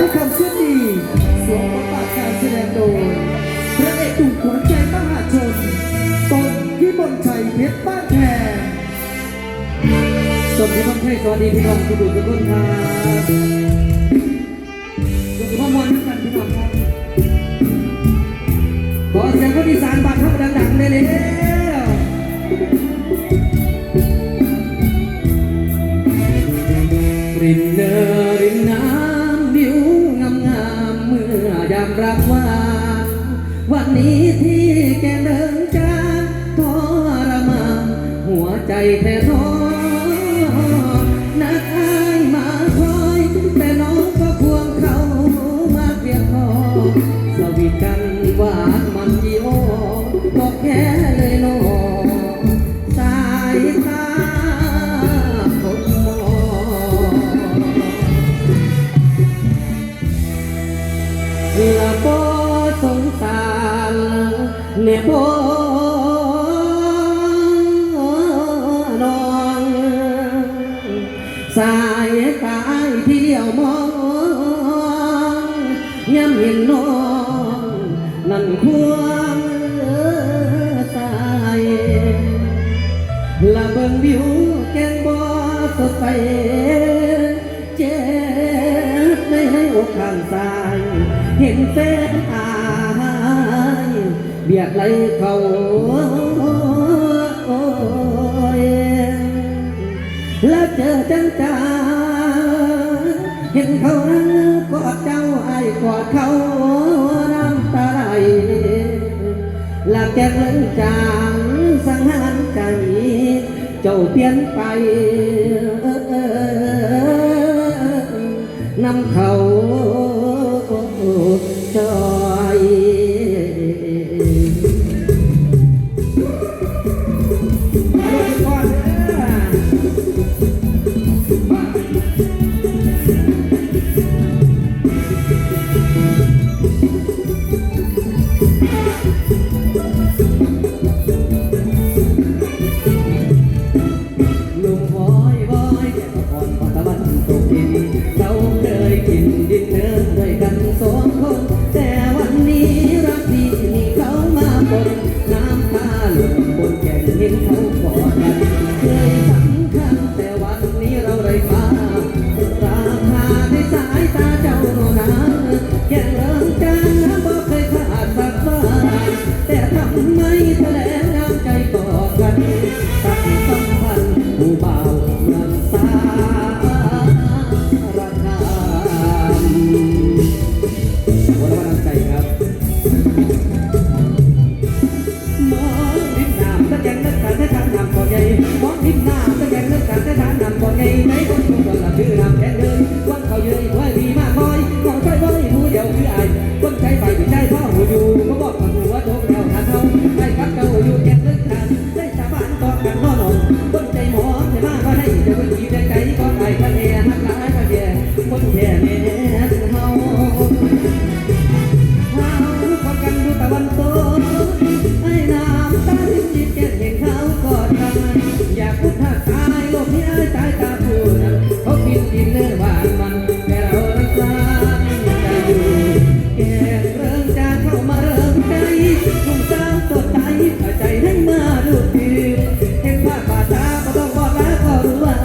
ด้วยความเชื่อดีสวมบทบาทการแสดงโดยพระเอกอุ่มขวัญใจมหาชนตนพี่บนชัยเพชรบ้านแพงสวัสดีครับเพื่อนสวัสดีพี่น้องทุกท่านทุกคนครับสุขภาพมวยกันพี่น้องครับขอเสียงคนอีสานบัตรเข้าดังๆเลยเลย สวีทกันหวานมันยี่โอก็แค่เลยนอสายตาคนมองละบ่สงสารเนี่ยบ่นอง สายตาเที่ยวมอง ยามเห็นน้องนั่นควงสายละเบิงวิวแกงบอสดใสเจ็บไม่ให้อกข้างซ้าย เห็นเส้นอายเบียดไหลเขาแล้วเจอจังจ้าเห็นเขานั้น กอดเขาน้ำตาไหลหลักแก้เลยจางสังหารใจเจ้าเปลี่ยนไปน้ำเขา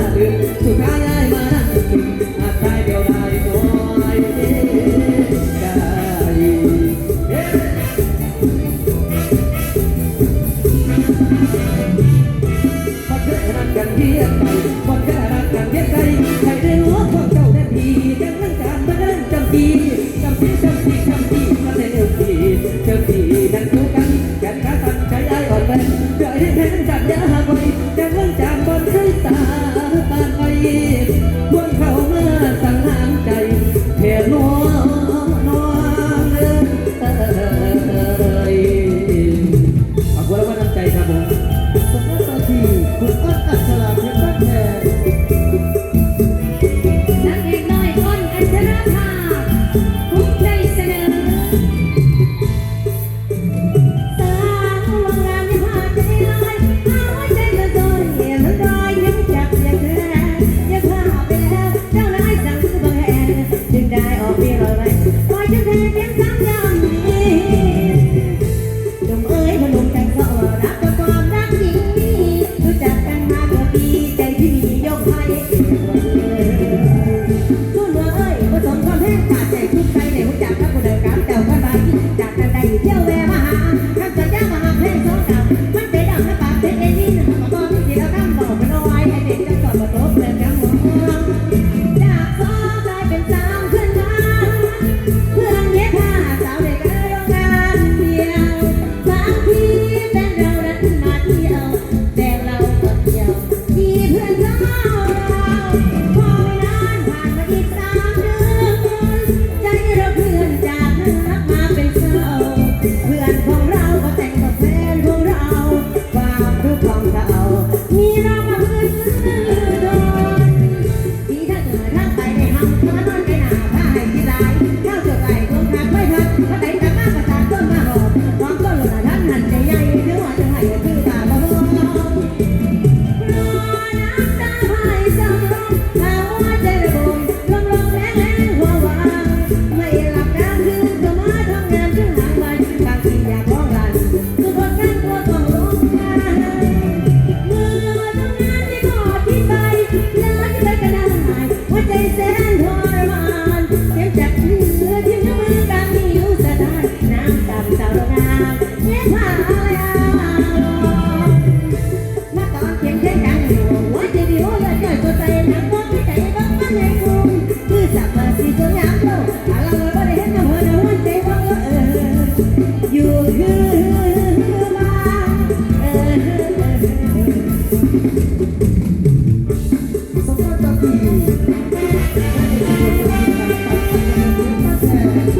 Thank you.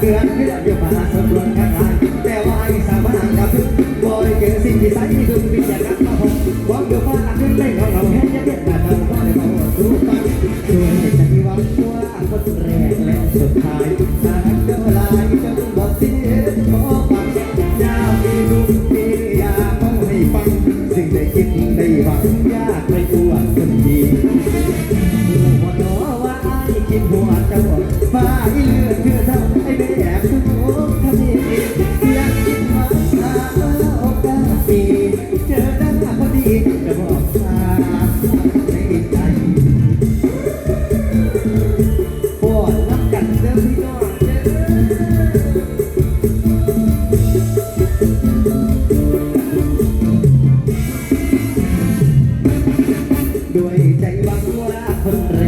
เดือนเดือนอยู่มหาสมุทรแค่ไหนแต่ว่าไอ้สานมหากระพึ่งบ่อยเกินสิ่งที่ใส่ดุม เาขห้เลือดเชื่อทำไอ้แม่ทุกคนทำเองเสียงคิดมาหาอกาสดีเจอหน้พอดีจะบอกลาในใจปอดรับกันเด้อพี่น้องเด้อด้วยใจบังว่าคนเร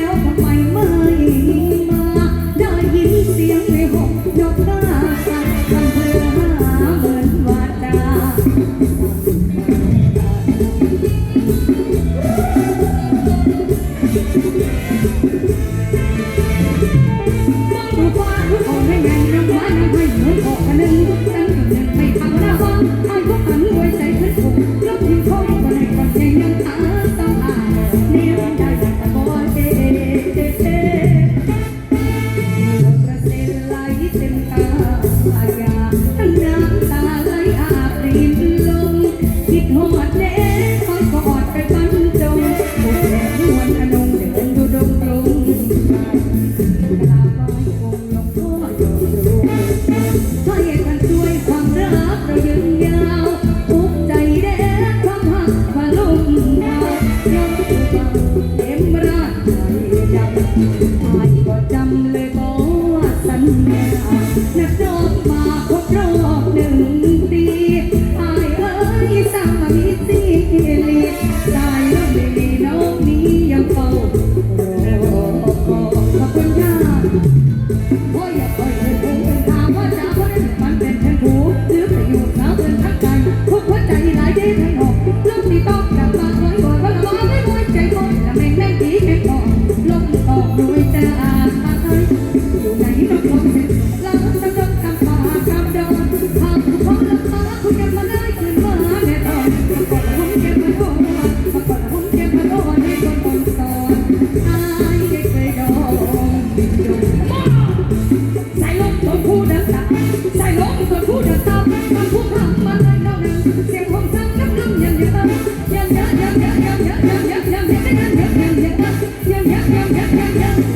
แล้วทำไมไม่ see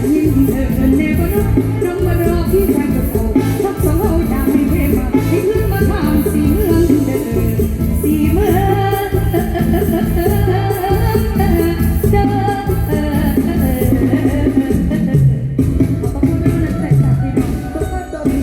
Yeah.